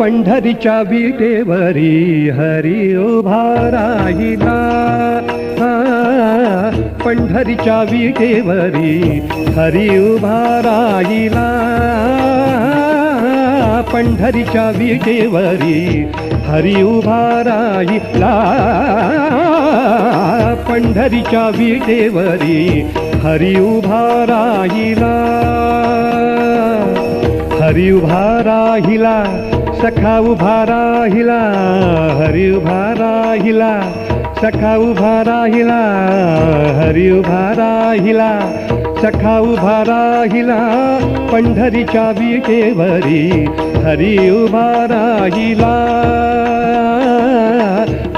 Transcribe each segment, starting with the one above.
पंढरीच्या विटेवरी हरी उभा राहिला. पंढरीच्या विटेवरी हरी उभा राहिला. पंढरीच्या विटेवरी हरी उभा राहिला. पंढरीच्या विटेवरी हरी उभा राहिला. हरी उभा राहिला सखा उभा राहिला हरी उभा राहिला सखा उभा राहिला हरी उभा राहिला सखा उभा राहिला पंढरीच्या विटेवरी हरी उभा राहिला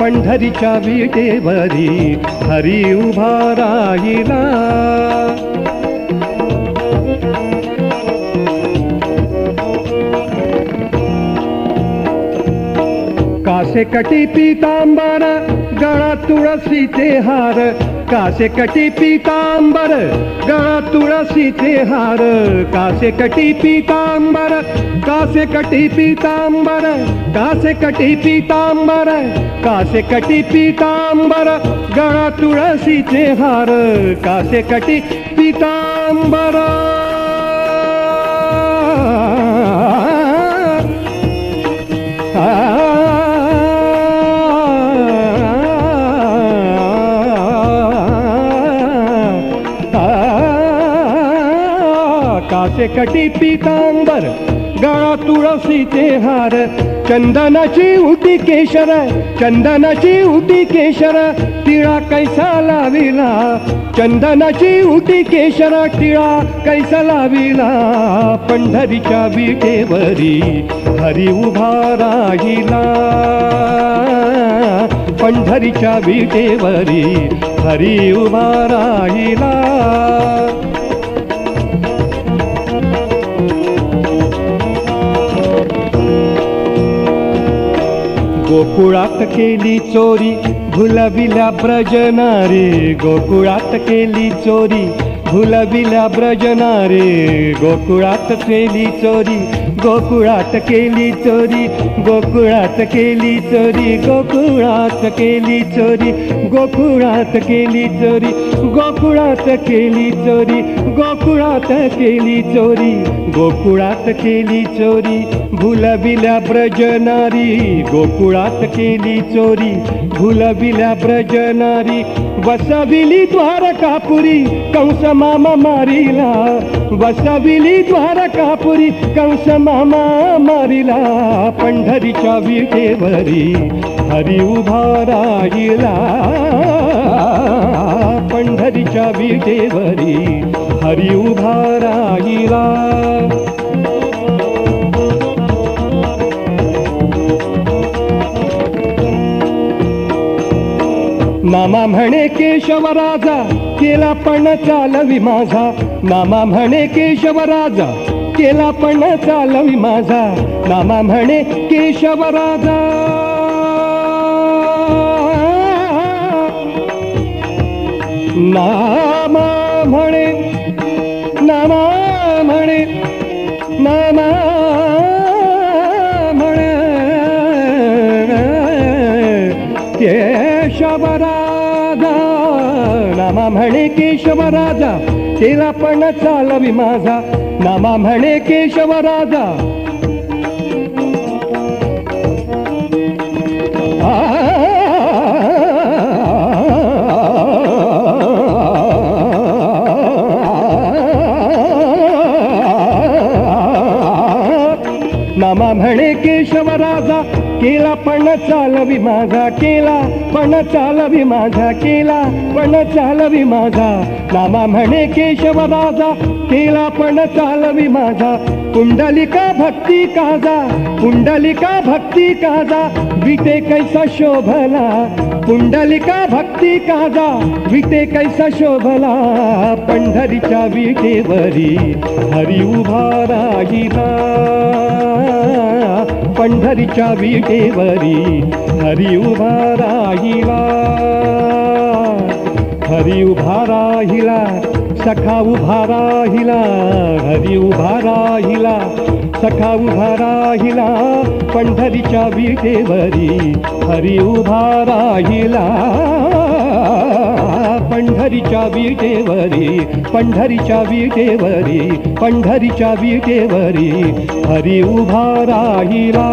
पंढरीच्या विटेवरी हरी उभा राहिला. कासे कटी पीतांबर गळा तुळशीचे हार. कासे कटी पीतांबर गळा तुळशीचे हार. कासे कटी पीतांबर कासे कटी पीतांबर कासे कटी पीतांबर कासे कटी पीतांबर गळा तुळशीचे हार. कासे कटी पितांबर. कासे कटी पितांबर गळा तुळसीचे हार चंदनाची उटी केशर चंदनाची उटी केशर तिळा कैसा लाविला? चंदनाची उटी केशर टिळा कैसा लाविला? पंढरीच्या विटेवरी हरी उभा राहिला. पंढरीच्या विटेवरी हरी उभा राहिला. गोकुळात केली चोरी भुलविल्या ब्रजनारे. गोकुळात केली चोरी भुलविल्या ब्रजनारे. गोकुळात केली चोरी गोकुळात केली चोरी गोकुळात केली चोरी गोकुळात केली चोरी गोकुळात केली चोरी गोकुळात केली चोरी गोकुळात केली चोरी गोकुळात केली चोरी भुलविल्या ब्रजनारी गोकुळात केली चोरी भुलविल्या ब्रजनारी बसविली द्वारकापुरी कंस मामा मारिला बसविली द्वारकापुरी कंस मामा मारिला पंढरीच्या विटेवरी हरी उभा राहिला पंढरीच्या विटेवरी हरी उभा राहिला. नामा म्हणे केशवराजा केला पण चालवी माझा. नामा म्हणे केशवराजा केला पण चालवी माझा. नामा म्हणे केशवराजा. नामा म्हणे नामा म्हणे नामा म्हणे. केशवराजा. नामा म्हणे केशवराजा. तिला पण चालवी माझा नामा म्हणे केशव राजा. नामा म्हणे केशव राजा केला पण चालवी माझा केला पण चालवी माझा केला पण चालवी माझा. नामा म्हणे केशवराजा केला पण चालवी माझा. कुंडलिका भक्ती काजा कुंडलिका भक्ती काजा विटे कैसा शोभला. कुंडलिका भक्ती काजा विटे कैसा शोभला. पंढरीच्या विटेवरी हरी उभा राहिला. पंढरीच्या विटेवरी हरी उभा राहिला. हरी उभा राहिला सखा उभा राहिला हरी उभा राहिला सखा उभा राहिला. पंढरीच्या विटेवरी हरी उभा राहिला. पंढरीच्या विटेवरी पंढरीच्या विटेवरी पंढरीच्या विटेवरी हरी उभा राहिला.